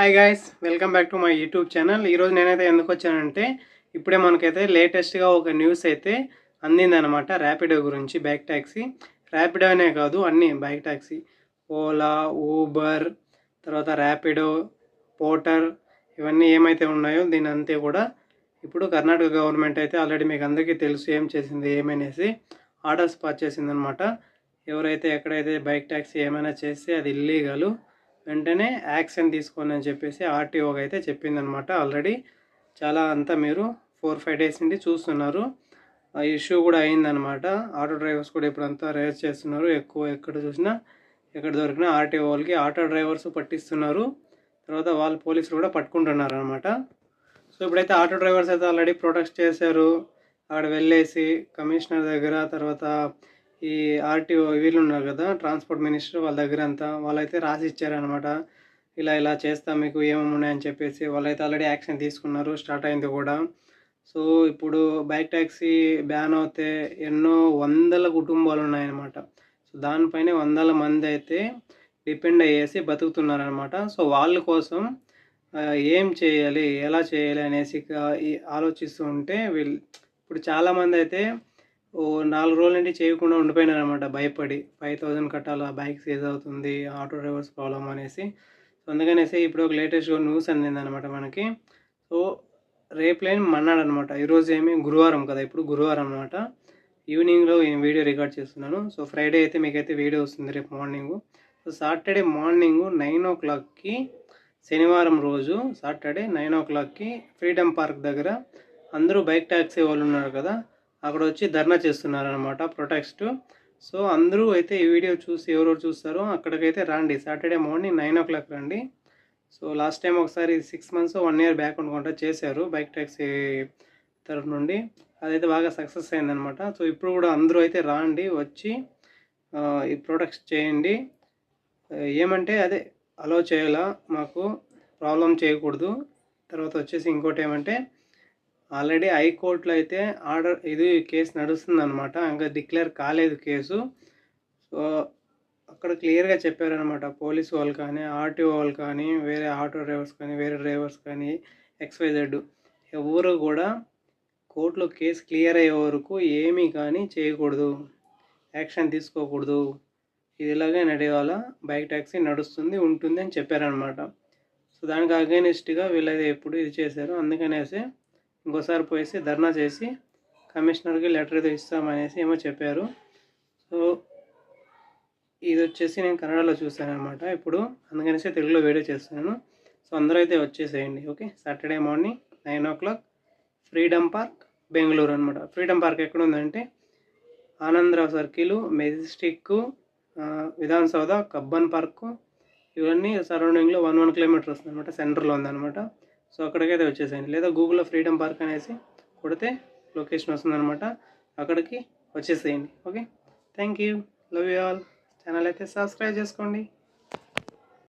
Hi guys welcome back to my YouTube channel ఈరోజు నేనైతే ఎందుకు వచ్చానంటే ఇప్పుడే మనకైతే లేటెస్ట్గా ఒక న్యూస్ అయితే అందిందనమాట ర్యాపిడో గురించి బైక్ ట్యాక్సీ ర్యాపిడో అనే కాదు అన్నీ బైక్ ట్యాక్సీ ఓలా ఊబర్ తర్వాత ర్యాపిడో పోటర్ ఇవన్నీ ఏమైతే ఉన్నాయో దీని అంతే కూడా. ఇప్పుడు కర్ణాటక గవర్నమెంట్ అయితే ఆల్రెడీ మీకు అందరికీ తెలుసు ఏం చేసింది ఏమనేసి ఆర్డర్స్ పాస్ చేసిందనమాట ఎవరైతే ఎక్కడైతే బైక్ ట్యాక్సీ ఏమైనా చేస్తే అది ఇల్లీగలు వెంటనే యాక్షన్ తీసుకోండి అని చెప్పేసి ఆర్టీఓకి అయితే చెప్పిందనమాట ఆల్రెడీ చాలా అంతా మీరు ఫోర్ ఫైవ్ డేస్ నుండి చూస్తున్నారు. ఆ ఇష్యూ కూడా అయిందనమాట ఆటో డ్రైవర్స్ కూడా ఇప్పుడు అంతా రేస్ చేస్తున్నారు. ఎక్కువ ఎక్కడ చూసినా ఎక్కడ దొరికినా ఆర్టీఓ వాళ్ళకి ఆటో డ్రైవర్స్ పట్టిస్తున్నారు. తర్వాత వాళ్ళు పోలీసులు కూడా పట్టుకుంటున్నారు అనమాట సో ఇప్పుడైతే ఆటో డ్రైవర్స్ అయితే ఆల్రెడీ ప్రొటెస్ట్ చేశారు. అక్కడ వెళ్ళేసి కమిషనర్ దగ్గర తర్వాత ఈ ఆర్టీఓ వీళ్ళు ఉన్నారు కదా ట్రాన్స్పోర్ట్ మినిస్టర్ వాళ్ళ దగ్గర అంతా వాళ్ళైతే రాసి ఇచ్చారనమాట ఇలా ఇలా చేస్తాం మీకు ఏమేమి ఉన్నాయని చెప్పేసి వాళ్ళైతే ఆల్రెడీ యాక్షన్ తీసుకున్నారు స్టార్ట్ అయింది కూడా. సో ఇప్పుడు బైక్ ట్యాక్సీ బ్యాన్ అవుతే ఎన్నో వందల కుటుంబాలు ఉన్నాయన్నమాట. సో దానిపైనే వందల మంది అయితే డిపెండ్ అయ్యేసి బతుకుతున్నారనమాట సో వాళ్ళ కోసం ఏం చేయాలి ఎలా చేయాలి అనేసి ఆలోచిస్తూ ఉంటే వీళ్ళు ఇప్పుడు చాలామంది అయితే ఓ నాలుగు రోజుల నుండి చేయకుండా ఉండిపోయినాను అనమాట భయపడి ఫైవ్ థౌజండ్ కట్టాలి బైక్ సీజ్ అవుతుంది ఆటో డ్రైవర్స్ ప్రాబ్లం అనేసి. సో అందుకనేసి ఇప్పుడు ఒక లేటెస్ట్ న్యూస్ అందింది అనమాట మనకి. సో రేపు లేని మన్నాడు అనమాట ఈరోజు ఏమి? గురువారం కదా ఇప్పుడు గురువారం అనమాట ఈవినింగ్లో ఈ వీడియో రికార్డ్ చేస్తున్నాను. సో ఫ్రైడే అయితే మీకైతే వీడియో వస్తుంది రేపు morning so Saturday morning nine ఓ క్లాక్కి శనివారం రోజు సాటర్డే నైన్ ఓ క్లాక్కి ఫ్రీడమ్ పార్క్ దగ్గర అందరూ బైక్ ట్యాక్సీ వాళ్ళు ఉన్నారు కదా అక్కడ వచ్చి ధర్నా చేస్తున్నారు అనమాట సో అందరూ అయితే ఈ వీడియో చూసి ఎవరెవరు చూస్తారో అక్కడికైతే రండి. Saturday morning nine o'clock రండి. సో లాస్ట్ టైం ఒకసారి six months one year back అనుకుంటా చేశారు బైక్ ట్యాక్సీ తరఫు నుండి. అదైతే బాగా సక్సెస్ అయిందనమాట సో ఇప్పుడు కూడా అందరూ అయితే రాండి వచ్చి ఈ ప్రొడక్ట్స్ చేయండి. ఏమంటే అదే అలో చేయాలా మాకు ప్రాబ్లం చేయకూడదు. తర్వాత వచ్చేసి ఇంకోటి ఏమంటే ఆల్రెడీ హైకోర్టులో అయితే ఆర్డర్ ఇది కేసు నడుస్తుంది అనమాట ఇంకా డిక్లేర్ కాలేదు కేసు. సో అక్కడ క్లియర్గా చెప్పారనమాట పోలీసు వాళ్ళు కానీ ఆర్టీఓ వాళ్ళు కానీ వేరే ఆటో డ్రైవర్స్ కానీ వేరే డ్రైవర్స్ కానీ ఎక్స్వైజెడ్ ఎవరు కూడా కోర్టులో కేసు క్లియర్ అయ్యే వరకు ఏమీ కానీ చేయకూడదు. యాక్షన్ తీసుకోకూడదు. ఇది ఇలాగే బైక్ ట్యాక్సీ నడుస్తుంది ఉంటుంది అని చెప్పారనమాట సో దానికి అగైనిస్ట్గా వీళ్ళైతే ఎప్పుడు ఇది చేశారు. అందుకనేసి ఇంకోసారి పోయేసి ధర్నా చేసి కమిషనర్కి లెటర్ ఏదో ఇస్తామనేసి ఏమో చెప్పారు. సో ఇది వచ్చేసి నేను కన్నడలో చూశాను అనమాట ఇప్పుడు అందుకనేసి తెలుగులో వీడియో చేస్తున్నాను. సో అందరూ అయితే వచ్చేసేయండి okay? Saturday morning nine o'clock freedom park Bengaluru అనమాట ఫ్రీడమ్ పార్క్ ఎక్కడ ఉందంటే ఆనందరావు సర్కిల్ మెజెస్టిక్ ఆ, విధాన్ సౌధ కబ్బన్ పార్కు ఇవన్నీ సరౌండింగ్లో వన్ వన్ కిలోమీటర్ వస్తుంది అనమాట సెంటర్లో ఉందన్నమాట. సో అక్కడికైతే వచ్చేసేయండి. లేదా గూగుల్లో ఫ్రీడమ్ పార్క్ అనేసి కొడితే లొకేషన్ వస్తుందనమాట అక్కడికి వచ్చేసేయండి. Okay? Thank you love you all channel అయితే సబ్స్క్రైబ్ చేసుకోండి.